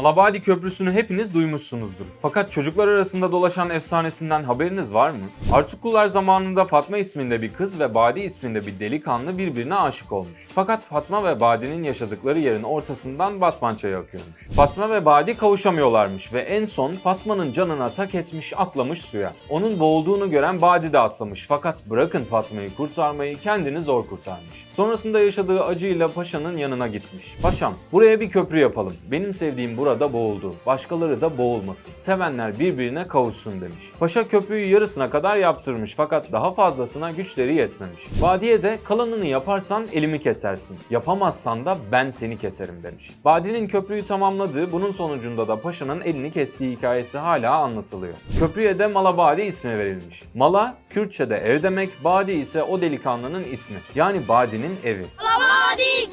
Malabadi Köprüsü'nü hepiniz duymuşsunuzdur. Fakat çocuklar arasında dolaşan efsanesinden haberiniz var mı? Artuklular zamanında Fatma isminde bir kız ve Badi isminde bir delikanlı birbirine aşık olmuş. Fakat Fatma ve Badi'nin yaşadıkları yerin ortasından Batman çayı akıyormuş. Fatma ve Badi kavuşamıyorlarmış ve en son Fatma'nın canına tak etmiş atlamış suya. Onun boğulduğunu gören Badi de atlamış fakat bırakın Fatma'yı kurtarmayı kendini zor kurtarmış. Sonrasında yaşadığı acıyla paşanın yanına gitmiş. Paşam buraya bir köprü yapalım. Benim sevdiğim burada boğuldu. Başkaları da boğulmasın. Sevenler birbirine kavuşsun demiş. Paşa köprüyü yarısına kadar yaptırmış fakat daha fazlasına güçleri yetmemiş. Badiye de kalanını yaparsan elimi kesersin. Yapamazsan da ben seni keserim demiş. Badi'nin köprüyü tamamladığı bunun sonucunda da paşanın elini kestiği hikayesi hala anlatılıyor. Köprüye de Malabadi ismi verilmiş. Mala Kürtçe'de ev demek, Badi ise o delikanlının ismi. Yani Badi'nin evi. Malabadi